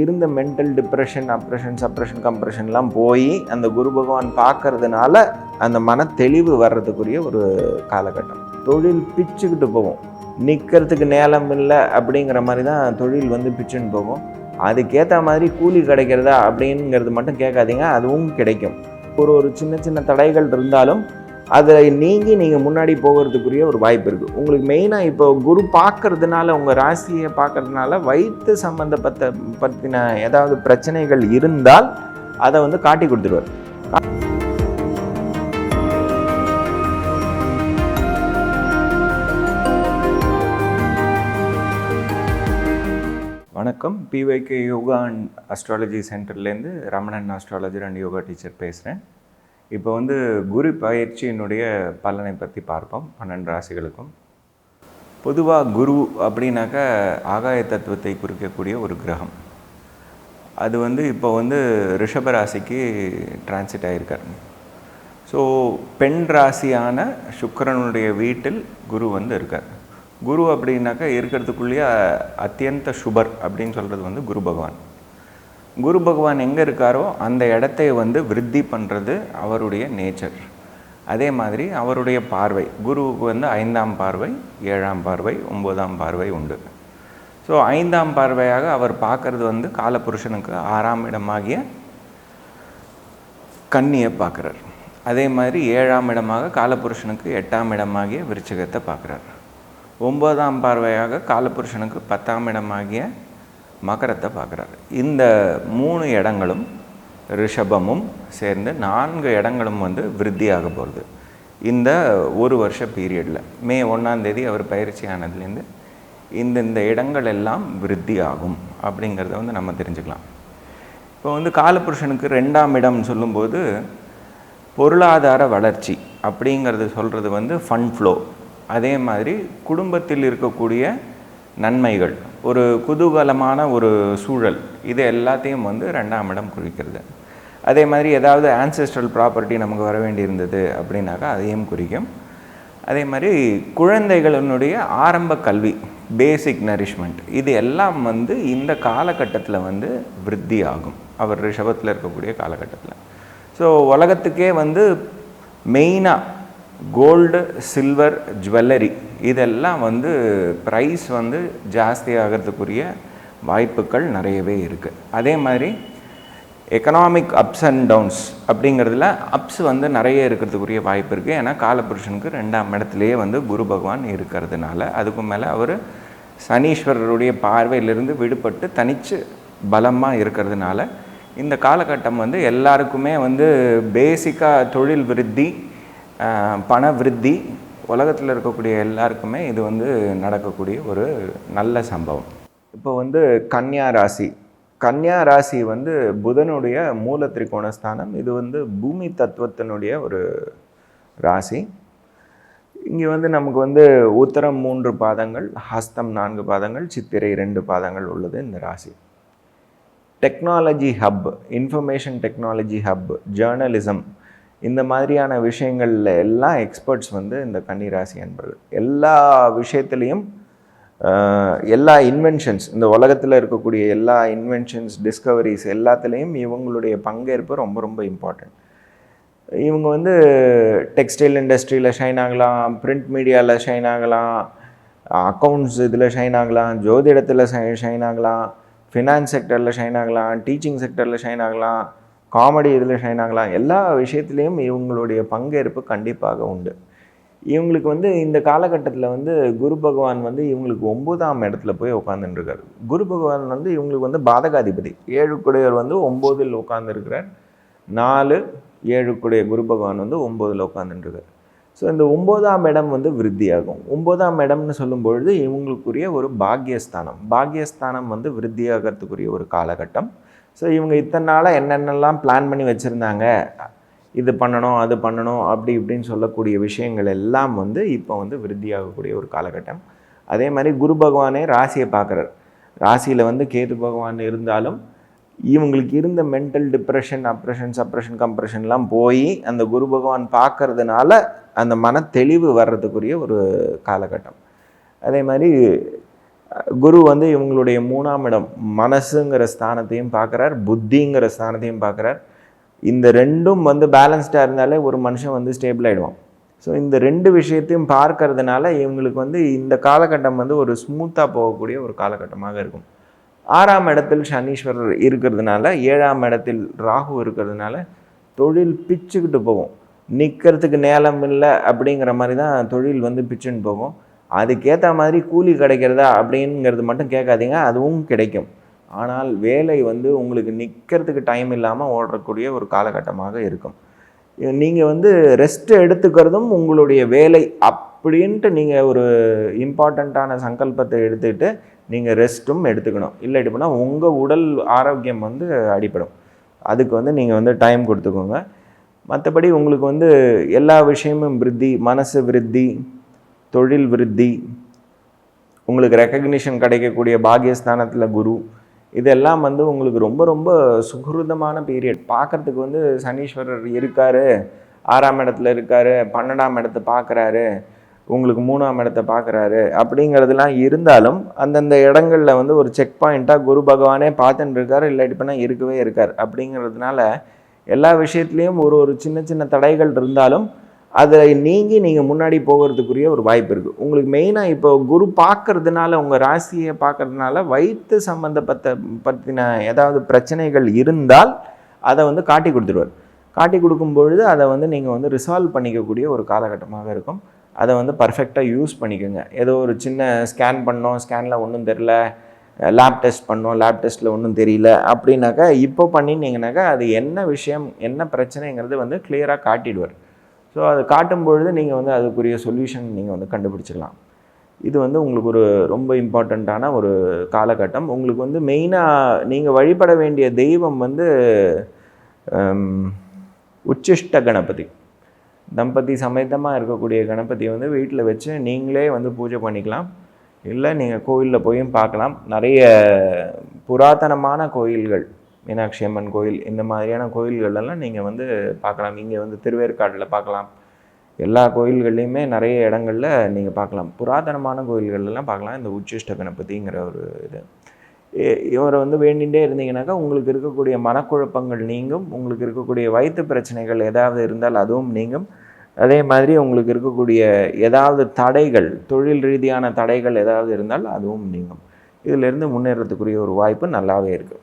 இருந்த mental depression oppression suppression கம்ப்ரெஷன்லாம் போய் அந்த குரு பகவான் பார்க்கறதுனால அந்த மன தெளிவு வர்றதுக்குரிய ஒரு காலகட்டம். தொழில் பிச்சுக்கிட்டு போகும். நிற்கிறதுக்கு நேரம் இல்லை அப்படிங்கிற மாதிரி தான் தொழில் வந்து பிச்சுன்னு போகும். அதுக்கேற்ற மாதிரி கூலி கிடைக்கிறதா அப்படிங்கிறது மட்டும் கேட்காதீங்க அதுவும் கிடைக்கும். ஒரு ஒரு சின்ன சின்ன தடைகள் இருந்தாலும் அதை நீங்கி நீங்கள் முன்னாடி போகிறதுக்குரிய ஒரு வாய்ப்பு இருக்குது உங்களுக்கு மெயினாக இப்போ குரு பார்க்கறதுனால உங்கள் ராசியை பார்க்கறதுனால வயிற்று சம்மந்தப்பட்ட பற்றின ஏதாவது பிரச்சனைகள் இருந்தால் அதை வந்து காட்டி கொடுத்துருவார். வணக்கம். பிவைகே யோகா அண்ட் அஸ்ட்ராலஜி சென்டர்லேருந்து Ramanan astrologer and yoga teacher பேசுகிறேன் இப்போ வந்து குரு பயிற்சியினுடைய பலனை பற்றி பார்ப்போம் பன்னெண்டு ராசிகளுக்கும். பொதுவாக குரு அப்படின்னாக்கா ஆகாய தத்துவத்தை குறிக்கக்கூடிய ஒரு கிரகம். அது வந்து இப்போ வந்து ரிஷப ராசிக்கு டிரான்சிட் ஆகியிருக்கார் ஸோ பெண் ராசியான சுக்கரனுடைய வீட்டில் குரு வந்து இருக்கார். குரு அப்படின்னாக்கா இருக்கிறதுக்குள்ளேயே அத்தியந்த சுபர் அப்படின்னு சொல்கிறது வந்து குரு பகவான். குரு பகவான் எங்கே இருக்காரோ அந்த இடத்தை வந்து விருத்தி பண்ணுறது அவருடைய நேச்சர். அதே மாதிரி அவருடைய பார்வை குருவுக்கு வந்து ஐந்தாம் பார்வை ஏழாம் பார்வை ஒம்போதாம் பார்வை உண்டு. ஸோ ஐந்தாம் பார்வையாக அவர் பார்க்குறது வந்து காலபுருஷனுக்கு ஆறாம் இடமாகிய கன்னியை பார்க்குறார். அதே மாதிரி ஏழாம் இடமாக காலபுருஷனுக்கு எட்டாம் இடமாகிய விருச்சகத்தை பார்க்குறார். ஒன்பதாம் பார்வையாக காலபுருஷனுக்கு பத்தாம் இடமாகிய மகரத்தை பார்க்குறாரு. இந்த மூணு இடங்களும் ரிஷபமும் சேர்ந்து நான்கு இடங்களும் வந்து விருத்தியாக போகிறது இந்த ஒரு வருஷ பீரியடில் மே ஒன்றாந்தேதி அவர் பயிற்சி ஆனதுலேருந்து இந்த இந்த இடங்கள் எல்லாம் விருத்தி ஆகும் அப்படிங்கிறத வந்து நம்ம தெரிஞ்சுக்கலாம். இப்போ வந்து காலபுருஷனுக்கு ரெண்டாம் இடம் சொல்லும்போது பொருளாதார வளர்ச்சி அப்படிங்கிறது சொல்கிறது வந்து ஃபன் ஃப்ளோ அதே மாதிரி குடும்பத்தில் இருக்கக்கூடிய நன்மைகள். ஒரு குதூகலமான ஒரு சூழல். இது எல்லாத்தையும் வந்து ரெண்டாம் இடம் குறிக்கிறது. அதே மாதிரி ஏதாவது ஆன்செஸ்ட்ரல் ப்ராப்பர்ட்டி நமக்கு வர வேண்டியிருந்தது அப்படின்னாக்கா அதையும் குறிக்கும். அதே மாதிரி குழந்தைகளினுடைய ஆரம்ப கல்வி பேசிக் நரிஷ்மெண்ட் இது எல்லாம் வந்து இந்த காலகட்டத்தில் வந்து விருத்தி ஆகும். அவர் ரிஷபத்தில் இருக்கக்கூடிய காலகட்டத்தில். ஸோ உலகத்துக்கே வந்து மெயினாக கோல்டு சில்வர் ஜுவல்லரி இதெல்லாம் வந்து ப்ரைஸ் வந்து ஜாஸ்தி ஆகிறதுக்குரிய வாய்ப்புகள் நிறையவே இருக்குது அதே மாதிரி எக்கனாமிக் அப்ஸ் அண்ட் டவுன்ஸ் அப்படிங்கிறதுல அப்ஸ் வந்து நிறைய இருக்கிறதுக்குரிய வாய்ப்பு இருக்குது ஏன்னா காலபுருஷனுக்கு ரெண்டாம் இடத்துலையே வந்து குரு பகவான் இருக்கிறதுனால அதுக்கு மேலே அவர் சனீஸ்வரருடைய பார்வையிலிருந்து விடுபட்டு தனித்து பலமாக இருக்கிறதுனால இந்த காலகட்டம் வந்து எல்லாருக்குமே வந்து பேசிக்காக தொழில் விருத்தி பண விருத்தி உலகத்தில் இருக்கக்கூடிய எல்லாருக்குமே இது வந்து நடக்கக்கூடிய ஒரு நல்ல சம்பவம். இப்போ வந்து கன்னியா ராசி. கன்னியா ராசி வந்து புதனுடைய மூல திரிகோண ஸ்தானம் இது வந்து பூமி தத்துவத்தினுடைய ஒரு ராசி. இங்கே வந்து நமக்கு வந்து உத்தரம் மூன்று பாதங்கள் ஹஸ்தம் நான்கு பாதங்கள் சித்திரை ரெண்டு பாதங்கள் உள்ளது இந்த ராசி. Technology hub information technology hub journalism இந்த மாதிரியான விஷயங்களில் எல்லாம் எக்ஸ்பர்ட்ஸ் வந்து இந்த கன்னிராசி அன்பர்கள். எல்லா விஷயத்துலேயும் எல்லா இன்வென்ஷன்ஸ் இந்த உலகத்தில் இருக்கக்கூடிய எல்லா இன்வென்ஷன்ஸ் டிஸ்கவரிஸ் எல்லாத்துலேயும் இவங்களுடைய பங்கேற்பு ரொம்ப ரொம்ப இம்பார்ட்டண்ட் இவங்க வந்து டெக்ஸ்டைல் இண்டஸ்ட்ரியில் ஷைன் ஆகலாம் பிரிண்ட் மீடியாவில் ஷைன் ஆகலாம் அக்கௌண்ட்ஸ் இதில் ஷைன் ஆகலாம் ஜோதிடத்தில் ஷைன் ஆகலாம் ஃபினான்ஸ் செக்டரில் ஷைன் ஆகலாம் டீச்சிங் செக்டரில் ஷைன் ஆகலாம் காமெடி இதில் ஷைன் ஆகலாம் எல்லா விஷயத்துலேயும் இவங்களுடைய பங்கேற்பு கண்டிப்பாக உண்டு. இவங்களுக்கு வந்து இந்த காலகட்டத்தில் வந்து குரு பகவான் வந்து இவங்களுக்கு ஒம்போதாம் இடத்துல போய் உட்காந்துட்டுருக்காரு குரு பகவான் வந்து இவங்களுக்கு வந்து பாதகாதிபதி. ஏழுக்குடையவர் வந்து ஒம்போதில் உட்காந்துருக்கிறார் நாலு ஏழுக்குடைய குரு பகவான் வந்து ஒம்போதில் உட்காந்துட்டுருக்கார் ஸோ இந்த ஒம்போதாம் இடம் வந்து விருத்தியாகும். ஒம்போதாம் இடம்னு சொல்லும்பொழுது இவங்களுக்குரிய ஒரு பாக்யஸ்தானம். பாக்யஸ்தானம் வந்து விருத்தியாகிறதுக்குரிய ஒரு காலகட்டம். ஸோ இவங்க இத்தனை நாளாக என்னென்னலாம் பிளான் பண்ணி வச்சுருந்தாங்க? இது பண்ணணும் அது பண்ணணும் அப்படி இப்படின்னு சொல்லக்கூடிய விஷயங்கள் எல்லாம் வந்து இப்போ வந்து விருத்தியாகக்கூடிய ஒரு காலகட்டம். அதே மாதிரி குரு பகவானே ராசியை பார்க்குறார். ராசியில் வந்து கேது பகவான் இருந்தாலும் இவங்களுக்கு இருந்த மென்டல் டிப்ரெஷன் அப்ரெஷன் சப்ரெஷன் கம்ப்ரெஷன்லாம் போய் அந்த குரு பகவான் பார்க்கறதுனால அந்த மன தெளிவு வர்றதுக்குரிய ஒரு காலகட்டம். அதே மாதிரி குரு வந்து இவங்களுடைய மூணாம் இடம் மனசுங்கிற ஸ்தானத்தையும் பார்க்குறார் புத்திங்கிற ஸ்தானத்தையும் பார்க்குறார். இந்த ரெண்டும் வந்து பேலன்ஸ்டாக இருந்தாலே ஒரு மனுஷன் வந்து ஸ்டேபிள் ஆகிடுவான் ஸோ இந்த ரெண்டு விஷயத்தையும் பார்க்கறதுனால இவங்களுக்கு வந்து இந்த காலகட்டம் வந்து ஒரு ஸ்மூத்தாக போகக்கூடிய ஒரு காலகட்டமாக இருக்கும். ஆறாம் இடத்தில் சனீஸ்வரர் இருக்கிறதுனால ஏழாம் இடத்தில் ராகு இருக்கிறதுனால தொழில் பிச்சுக்கிட்டு போகும். நிற்கிறதுக்கு நேரம் இல்லை அப்படிங்கிற மாதிரி தான் தொழில் வந்து பிச்சுன்னு போகும். அதுக்கேற்ற மாதிரி கூலி கிடைக்கிறதா அப்படிங்கிறது மட்டும் கேட்காதீங்க அதுவும் கிடைக்கும். ஆனால் வேலை வந்து உங்களுக்கு நிற்கிறதுக்கு டைம் இல்லாமல் ஓடக்கூடிய ஒரு காலகட்டமாக இருக்கும். நீங்கள் வந்து ரெஸ்ட் எடுத்துக்கிறதும் உங்களுடைய வேலை அப்படின்ட்டு நீங்கள் ஒரு இம்பார்ட்டண்ட்டான சங்கல்பத்தை எடுத்துக்கிட்டு நீங்கள் ரெஸ்ட்டும் எடுத்துக்கணும். இல்லாட்டி போனால் உங்கள் உடல் ஆரோக்கியம் வந்து அடிப்படும் அதுக்கு வந்து நீங்கள் வந்து டைம் கொடுத்துக்கோங்க. மற்றபடி உங்களுக்கு வந்து எல்லா விஷயமும் விருத்தி மனசு விருத்தி தொழில் விருத்தி உங்களுக்கு ரெக்கக்னிஷன் கிடைக்கக்கூடிய பாகியஸ்தானத்தில் குரு இதெல்லாம் வந்து உங்களுக்கு ரொம்ப ரொம்ப சுகிருதமான பீரியட் பார்க்கறதுக்கு வந்து சனீஸ்வரர் இருக்கார் ஆறாம் இடத்துல இருக்கார் பன்னெண்டாம் இடத்த பார்க்குறாரு உங்களுக்கு மூணாம் இடத்த பார்க்குறாரு அப்படிங்கிறதுலாம் இருந்தாலும் அந்தந்த இடங்களில் வந்து ஒரு செக் பாயிண்ட்டாக குரு பகவானே பார்த்துட்டு இருக்கார் இல்லாட்டி பண்ணால் இருக்கவே இருக்கார். அப்படிங்கிறதுனால எல்லா விஷயத்துலேயும் ஒரு ஒரு சின்ன சின்ன தடைகள் இருந்தாலும் அதை நீங்கி நீங்கள் முன்னாடி போகிறதுக்குரிய ஒரு வாய்ப்பு இருக்குது. உங்களுக்கு மெயினாக இப்போ குரு பார்க்கறதுனால உங்கள் ராசியை பார்க்கறதுனால வயிற்று சம்மந்தப்பட்ட பற்றின ஏதாவது பிரச்சனைகள் இருந்தால் அதை வந்து காட்டி கொடுத்துருவார் காட்டி கொடுக்கும் பொழுது அதை வந்து நீங்கள் வந்து ரிசால்வ் பண்ணிக்கக்கூடிய ஒரு காலகட்டமாக இருக்கும். அதை வந்து பர்ஃபெக்டாக யூஸ் பண்ணிக்கோங்க. ஏதோ ஒரு சின்ன ஸ்கேன் பண்ணோம் ஸ்கேனில் ஒன்றும் தெரில லேப் டெஸ்ட் பண்ணோம் லேப் டெஸ்ட்டில் ஒன்றும் தெரியல அப்படின்னாக்கா இப்போ பண்ணினீங்கனாக்கா அது என்ன விஷயம் என்ன பிரச்சனைங்கிறது வந்து கிளியராக காட்டிடுவார். ஸோ அது காட்டும் பொழுது நீங்கள் வந்து அதுக்குரிய சொல்யூஷன் நீங்கள் வந்து கண்டுபிடிச்சிடலாம். இது வந்து உங்களுக்கு ஒரு ரொம்ப இம்பார்ட்டண்ட்டான ஒரு காலகட்டம். உங்களுக்கு வந்து மெயினாக நீங்கள் வழிபட வேண்டிய தெய்வம் வந்து உச்சிஷ்ட கணபதி. தம்பதி சமேதமாக இருக்கக்கூடிய கணபதியை வந்து வீட்டில் வச்சு நீங்களே வந்து பூஜை பண்ணிக்கலாம். இல்லை நீங்கள் கோயிலில் போயும் பார்க்கலாம். நிறைய புராதனமான கோயில்கள். மீனாட்சி அம்மன் கோயில் இந்த மாதிரியான கோயில்களெல்லாம் நீங்கள் வந்து பார்க்கலாம். இங்கே வந்து திருவேற்காட்டில் பார்க்கலாம். எல்லா கோயில்கள்லையுமே நிறைய இடங்கள்ல நீங்கள் பார்க்கலாம். புராதனமான கோயில்கள்லாம் பார்க்கலாம். இந்த உச்சிஷ்ட கணபதிங்கிற ஒரு இது. இவரை வந்து வேண்டிகிட்டே இருந்தீங்கன்னாக்கா உங்களுக்கு இருக்கக்கூடிய மனக்குழப்பங்கள் நீங்கும். உங்களுக்கு இருக்கக்கூடிய வயிற்று பிரச்சனைகள் ஏதாவது இருந்தால் அதுவும் நீங்கும். அதே மாதிரி உங்களுக்கு இருக்கக்கூடிய ஏதாவது தடைகள் தொழில் ரீதியான தடைகள் ஏதாவது இருந்தால் அதுவும் நீங்கும். இதிலிருந்து முன்னேறத்துக்குரிய ஒரு வாய்ப்பு நல்லாவே இருக்குது